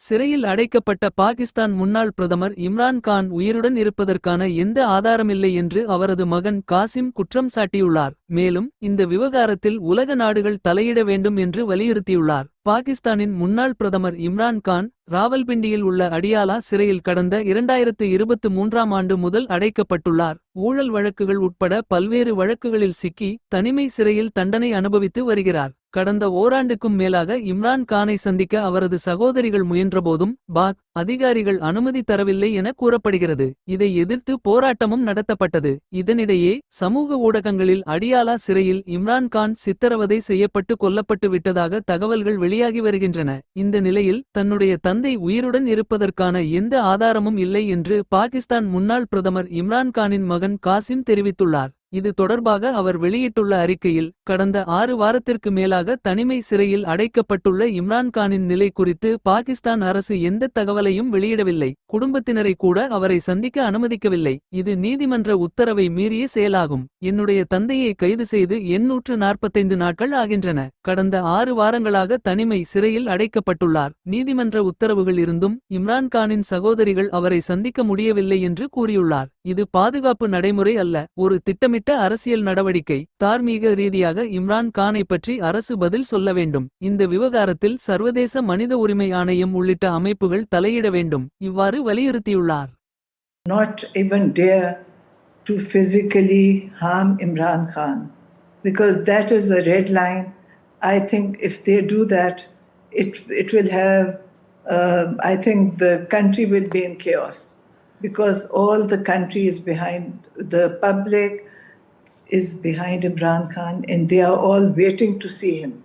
சிறையில் அடைக்கப்பட்ட பாகிஸ்தான் முன்னாள் பிரதமர் இம்ரான் கான் உயிருடன் இருப்பதற்கான எந்த ஆதாரமில்லை என்று அவரது மகன் காசிம் குற்றம் சாட்டியுள்ளார். மேலும் இந்த விவகாரத்தில் உலக நாடுகள் தலையிட வேண்டும் என்று வலியுறுத்தியுள்ளார். பாகிஸ்தானின் முன்னாள் பிரதமர் இம்ரான் கான் ராவல்பிண்டியில் உள்ள அடியாலா சிறையில் கடந்த இரண்டாயிரத்து இருபத்து மூன்றாம் ஆண்டு முதல் அடைக்கப்பட்டுள்ளார். ஊழல் வழக்குகள் உட்பட பல்வேறு வழக்குகளில் சிக்கி தனிமை சிறையில் தண்டனை அனுபவித்து வருகிறார். கடந்த ஓராண்டுக்கும் மேலாக இம்ரான் கானை சந்திக்க அவரது சகோதரிகள் முயன்றபோதும் பாக் அதிகாரிகள் அனுமதி தரவில்லை என கூறப்படுகிறது. இதை எதிர்த்து போராட்டமும் நடத்தப்பட்டது. இதனிடையே சமூக ஊடகங்களில் அடியாலா சிறையில் இம்ரான் கான் சித்தரவதை செய்யப்பட்டு கொல்லப்பட்டு விட்டதாக தகவல்கள் வெளியாகி வருகின்றன. இந்த நிலையில் தன்னுடைய தந்தை உயிருடன் இருப்பதற்கான எந்த ஆதாரமும் இல்லை என்று பாகிஸ்தான் முன்னாள் பிரதமர் இம்ரான் கானின் மகன் காசிம் தெரிவித்துள்ளார். இது தொடர்பாக அவர் வெளியிட்டுள்ள அறிக்கையில் கடந்த ஆறு வாரத்திற்கு மேலாக தனிமை சிறையில் அடைக்கப்பட்டுள்ள இம்ரான்கானின் நிலை குறித்து பாகிஸ்தான் அரசு எந்த தகவலையும் வெளியிடவில்லை. குடும்பத்தினரை கூட அவரை சந்திக்க அனுமதிக்கவில்லை. இது நீதிமன்ற உத்தரவை மீறிய செயலாகும். என்னுடைய தந்தையை கைது செய்து எண்ணூற்று நாற்பத்தைந்து நாட்கள் ஆகின்றன. கடந்த ஆறு வாரங்களாக தனிமை சிறையில் அடைக்கப்பட்டுள்ளார். நீதிமன்ற உத்தரவுகள் இருந்தும் இம்ரான்கானின் சகோதரிகள் அவரை சந்திக்க முடியவில்லை என்று கூறியுள்ளார். இது பாதுகாப்பு நடைமுறை அல்ல ஒரு திட்டமிட்ட அரசியல் நடவடிக்கை தார்மீக ரீதியாக இம்ரான் கானை பற்றி அரசு பதில் சொல்ல வேண்டும் இந்த விவகாரத்தில் சர்வதேச மனித உரிமை ஆணையம் உள்ளிட்ட அமைப்புகள் தலையிட வேண்டும் இவ்வாறு வலியுறுத்தியுள்ளார் not even dare to physically harm Imran Khan because that is a red line. I think if they do that, it, it will have, um, I think the country will be in chaos because all the country is behind, the public is behind Imran Khan and they are all waiting to see him.